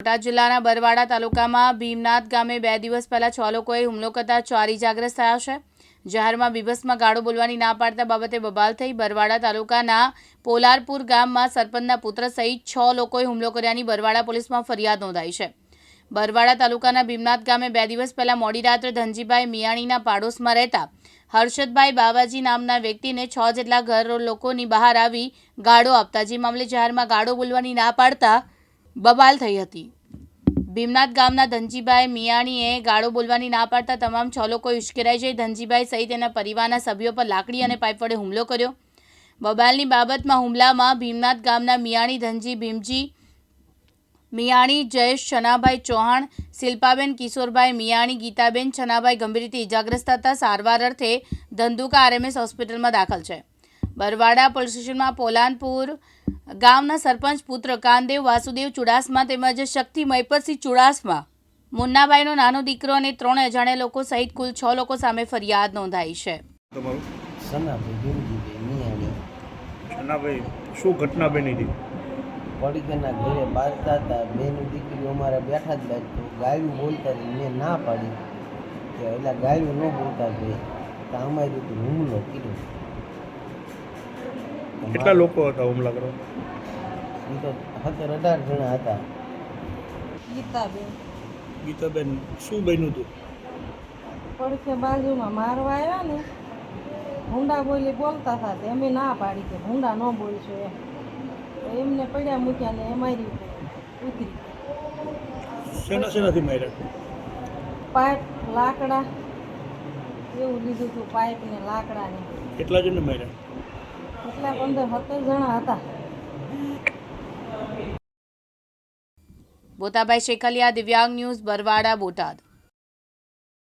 બોટાદ જિલ્લાના બરવાડા તાલુકામાં ભીમનાથ ગામે બે દિવસ પહેલા છ લોકોએ હુમલો કરતા ચાર ઇજાગ્રસ્ત થયા છે. જાહેરમાં બીભસમાં ગાળો બોલવાની ના પાડતા બાબતે બબાલ થઈ બરવાડા તાલુકાના પોલારપુર ગામમાં સરપંચના પુત્ર સહિત છ લોકોએ હુમલો કર્યાની બરવાડા પોલીસમાં ફરિયાદ નોંધાઈ છે. બરવાડા તાલુકાના ભીમનાથ ગામે બે દિવસ પહેલા મોડી રાત્રે ધનજીભાઈ મિયાણીના પાડોશમાં રહેતા હર્ષદભાઈ બાવાજી નામના વ્યક્તિને છ જેટલા ઘર લોકોની બહાર આવી ગાળો આપતા, જે મામલે જાહેરમાં ગાળો બોલવાની ના પાડતા બબાલ થઈ હતી. ભીમનાથ ગામના ધનજીભાઈ મિયાણીએ ગાળો બોલવાની ના પાડતા તમામ છ લોકો ઉશ્કેરાઈ જઈ ધનજીભાઈ સહિત એના પરિવારના સભ્યો પર લાકડી અને પાઇપ વડે હુમલો કર્યો. બબાલની બાબતમાં હુમલામાં ભીમનાથ ગામના મિયાણી ધનજી ભીમજી, મિયાણી જયેશ છનાભાઈ ચૌહાણ, શિલ્પાબેન કિશોરભાઈ મિયાણી, ગીતાબેન છનાભાઈ ગંભીર રીતે ઇજાગ્રસ્ત હતા. સારવાર અર્થે ધંધુકા આરએમએસ હોસ્પિટલમાં દાખલ છે. બરવાડા પોલીસ સ્ટેશનમાં પોલાનપુર ગામના સરપંચ પુત્ર કાનદેવ વાસુદેવ ચુડાસમા તેમજ શક્તિ મહિપતસિંહ ચુડાસમા મુન્નાભાઈનો નાનો દીકરો અને ત્રણ અજાણ્યા લોકો સહિત કુલ છ લોકો સામે ફરિયાદ નોંધાઈ છે. શું ઘટના બની હતી? પડીકાના ઘરે બાજતા હતા બેનું દીકરી અમારે બેઠા જ બાજુ ગાયું બોલતા હતી મેં ના પાડી. કે એટલે ગાયું ન બોલતા ભાઈ તો અમારી રીતે હુમલો કીધો કેટલા લોકો હતા હુમલા કરવા? એ તો સત્તર અઢાર જણા હતા. ગીતાબેન. ગીતાબેન શું બન્યું હતું પડખે બાજુમાં મારવા આવ્યા ને હુંડા બોલી બોલતા હતા અમે ના પાડી કે હુંડા ન બોલશો એમ. તો એમને પડ્યા મૂક્યા ને અમારી ઉતરી. શેના શેનાથી માર્યા? પાઇપ લાકડા એવું લીધું હતું પાઇપ ને લાકડા ને કેટલા જણને માર્યા? એટલા પંદર સત્તર જણા હતા. બોતાભાઈ શેખલિયા દિવ્યાંગ ન્યૂઝ બરવાડા બોટાદ.